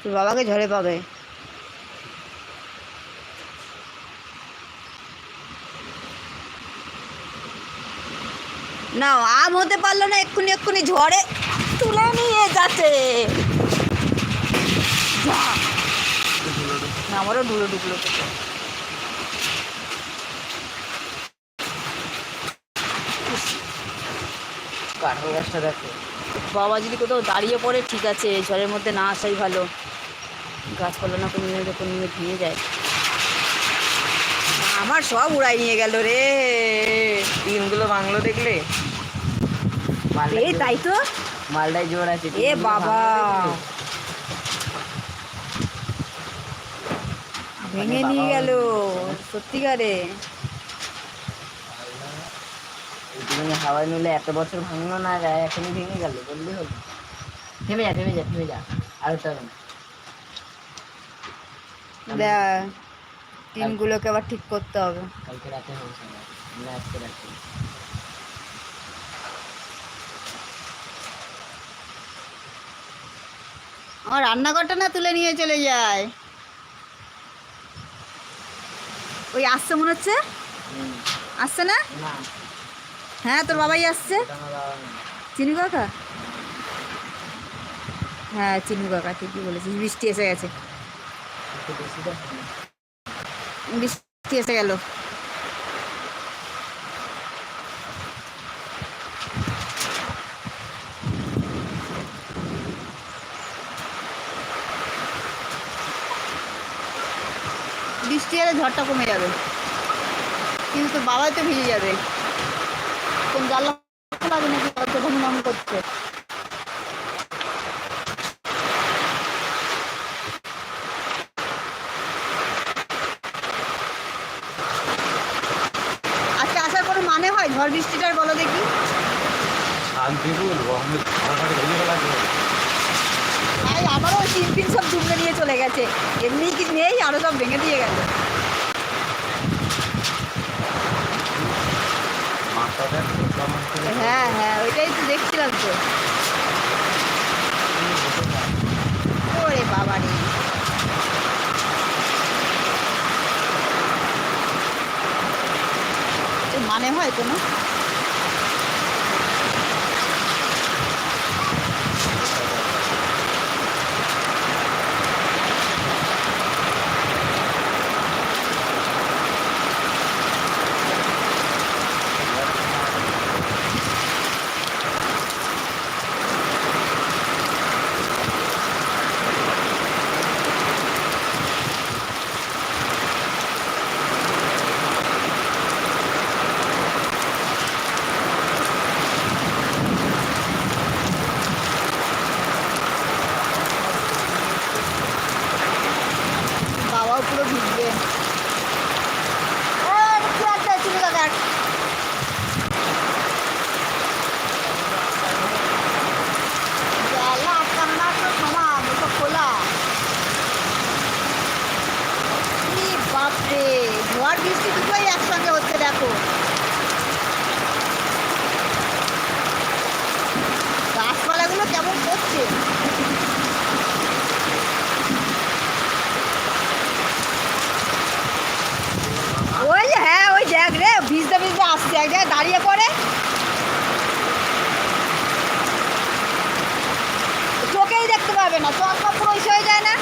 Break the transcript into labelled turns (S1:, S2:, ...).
S1: তোর বাবাকে ঝড়ে পাবে। না, আম হতে পারল না, এক্ষুনি এক্ষুনি ঝড়ে তুলে নিয়ে যাচ্ছে। আমারও ডুলো ডুবলো
S2: কাঁঠাল গাছটা দেখো।
S1: বাবা যদি কোথাও দাঁড়িয়ে পড়ে ঠিক আছে ঝড়ের মধ্যে না আসাই ভালো। গাছপালা না কোনো কোনো ভেঙে যায়। আমার সব উড়াই নিয়ে গেল রে।
S2: টিনগুলো বাংলো দেখলে?
S1: এই তাই তো?
S2: মালটায় জোর আছে।
S1: এ বাবা। ভেঙে নিয়ে গেল। সত্যিকারে।
S2: হাওয়ায় নিলে এত বছর ভাঙলো না যায় এখনই ভেঙে গেল বললি হলো। থেমে যা থেমে যা থেমে যা আর হবে না।
S1: দেখ টিনগুলোকে আবার ঠিক করতে হবে।
S2: কালকে রাতে হবে সবাই না আজকে রাতে।
S1: আমার রান্নাঘরটা না তুলে নিয়ে চলে যায়। ওই আসছে মনে হচ্ছে? আসছে না। হ্যাঁ তোর বাবাই আসছে। চিনু কাকা? হ্যাঁ চিনু কাকা, ঠিকই বলেছিস। বৃষ্টি এসে গেছে। বৃষ্টি এসে গেল। বৃষ্টি এলে ঝড়টা কমে যাবে। কিন্তু তোর বাবাই তো ভিজে যাবে। নাকি চোখে মন করছে। আজকে আসার কোনো মানে হয়? ঝড় বৃষ্টিটার বলো দেখি। আমারও তিন তিন সব ডুবলে নিয়ে চলে গেছে। এমনি কি নেই আরও সব ভেঙে দিয়ে গেল হ্যাঁ হ্যাঁ ওইটাই তো দেখছিলাম তো। ওরে বাবা রে। মানে হয় কোনো বাবাও পুরো ভিজবে এ, কি আছে চিনি কাকার জানলা আটকানো না তো সমান ওটা খোলা কি বাপরে ঝড় বৃষ্টি দুটোই একসঙ্গে হচ্ছে দেখো গাছপালাগুলো কেমন করছে ওই যে হ্যাঁ ওই দেখ রে ভিজতে ভিজতে আসছে জায়গায় দাঁড়িয়ে পড়ে। চোখেই দেখতে পাবে না চশমা পুরো হয়ে যায় না।